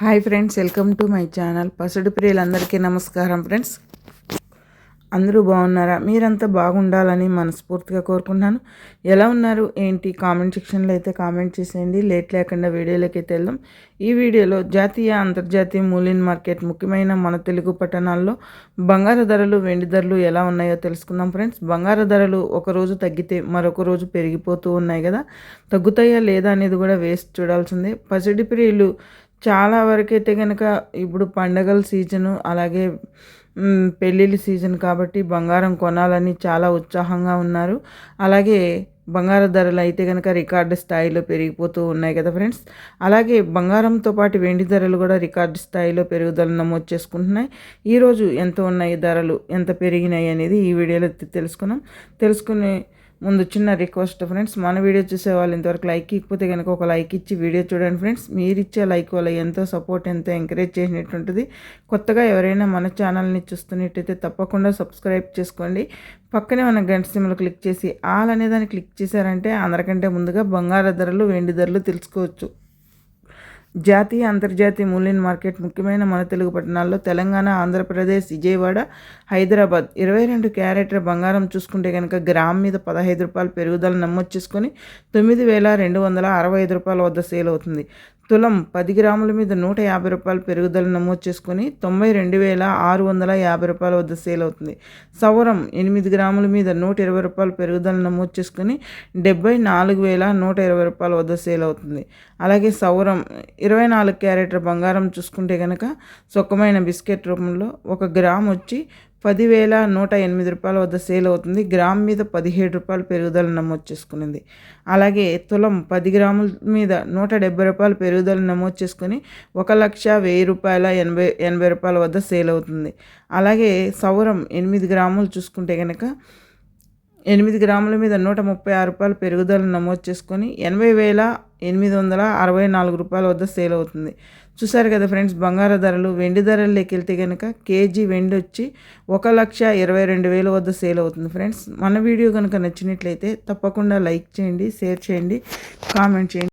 Hi friends welcome to my channel. పసుడు ప్రియులందరికీ నమస్కారం friends. అందరూ బాగున్నారా? మీరంతా బాగుండాలని మనస్ఫూర్తిగా కోరుకుంటున్నాను. ఎలా ఉన్నారు? ఏంటి? కామెంట్ సెక్షన్లో అయితే కామెంట్ చేసేయండి. లేట్ లేకుండా వీడియోలోకి అయితే వెళ్దాం. ఈ వీడియోలో జాతీయ అంతర్జాతీయ మూలిన్ మార్కెట్ ముఖ్యమైన మన తెలుగు పట్టణాల్లో బంగారు ధరలు వెండి ధరలు ఎలా ఉన్నాయో తెలుసుకుందాం ఫ్రెండ్స్. బంగారు ధరలు ఒకరోజు తగ్గితే మరొక రోజు పెరిగిపోతూ ఉన్నాయి కదా. తగ్గుతాయా లేదా అనేది కూడా వేస్ట్ చూడాల్సిందే. పసిడి ప్రియులు చాలా వరకైతే కనుక ఇప్పుడు పండగల సీజను అలాగే పెళ్ళిళ్ళ సీజన్ కాబట్టి బంగారం కొనాలని చాలా ఉత్సాహంగా ఉన్నారు. అలాగే బంగారు ధరలు అయితే కనుక రికార్డు స్థాయిలో పెరిగిపోతూ ఉన్నాయి కదా ఫ్రెండ్స్. అలాగే బంగారంతో పాటు వెండి ధరలు కూడా రికార్డు స్థాయిలో పెరుగుదల నమోదు చేసుకుంటున్నాయి. ఈరోజు ఎంత ఉన్నాయి ధరలు ఎంత పెరిగినాయి అనేది ఈ వీడియోలో తెలుసుకున్నాం. తెలుసుకునే ముందు చిన్న రిక్వెస్ట్ ఫ్రెండ్స్ మన వీడియో చూసే వాళ్ళు ఇంతవరకు లైక్ ఇకపోతే కనుక ఒక లైక్ ఇచ్చి వీడియో చూడండి ఫ్రెండ్స్ మీరు ఇచ్చే లైక్ వల్ల ఎంతో సపోర్ట్ ఎంతో ఎంకరేజ్ చేసినట్టుంటుంది కొత్తగా ఎవరైనా మన ఛానల్ని చూస్తున్నట్టయితే తప్పకుండా సబ్స్క్రైబ్ చేసుకోండి. పక్కనే ఉన్న గంట సిమ్లు క్లిక్ చేసి ఆల్ అనే దాన్ని క్లిక్ చేశారంటే అందరికంటే ముందుగా బంగారు ధరలు వెండి ధరలు తెలుసుకోవచ్చు. జాతీయ అంతర్జాతీయ మూల్యం మార్కెట్ ముఖ్యమైన మన తెలుగు పట్టణాల్లో తెలంగాణ ఆంధ్రప్రదేశ్ విజయవాడ హైదరాబాద్ ఇరవై రెండు క్యారెట్ల బంగారం చూసుకుంటే కనుక గ్రామ్ మీద పదహైదు రూపాయలు పెరుగుదల నమోదు చేసుకొని తొమ్మిది వేల రెండు వందల అరవై ఐదు రూపాయల వద్ద సేల్ అవుతుంది. తులం పది గ్రాముల మీద నూట యాభై రూపాయలు పెరుగుదల నమోదు చేసుకుని తొంభై రెండు వేల ఆరు వందల యాభై రూపాయల వద్ద సేల్ అవుతుంది. సవరం ఎనిమిది గ్రాముల మీద నూట ఇరవై రూపాయలు పెరుగుదల నమోదు చేసుకుని డెబ్బై నాలుగు వేల నూట ఇరవై రూపాయల వద్ద సేల్ అవుతుంది. అలాగే సౌరం ఇరవై నాలుగు క్యారెట్ల బంగారం చూసుకుంటే కనుక సుఖమైన బిస్కెట్ రూపంలో ఒక గ్రామ్ వచ్చి పదివేల నూట ఎనిమిది రూపాయల వద్ద సేల్ అవుతుంది. గ్రామ్ మీద పదిహేడు రూపాయలు పెరుగుదల నమోదు చేసుకునింది. అలాగే తులం పది గ్రాముల మీద నూట డెబ్బై రూపాయలు పెరుగుదల నమోదు చేసుకుని ఒక లక్ష వెయ్యి రూపాయల ఎనభై ఎనభై రూపాయల వద్ద సేల్ అవుతుంది. అలాగే సౌరం ఎనిమిది గ్రాములు చూసుకుంటే కనుక ఎనిమిది గ్రాముల మీద నూట ముప్పై ఆరు రూపాయలు పెరుగుదల నమోదు చేసుకొని ఎనభై వేల ఎనిమిది వందల అరవై నాలుగు రూపాయల వద్ద సేల్ అవుతుంది. చూసారు కదా ఫ్రెండ్స్ బంగారు ధరలు వెండి ధరల్లోకి వెళ్తే కనుక కేజీ వెండి వచ్చి ఒక లక్ష ఇరవై రెండు వేల వద్ద సేల్ అవుతుంది ఫ్రెండ్స్. మన వీడియో కనుక నచ్చినట్లయితే తప్పకుండా లైక్ చేయండి షేర్ చేయండి కామెంట్ చేయండి.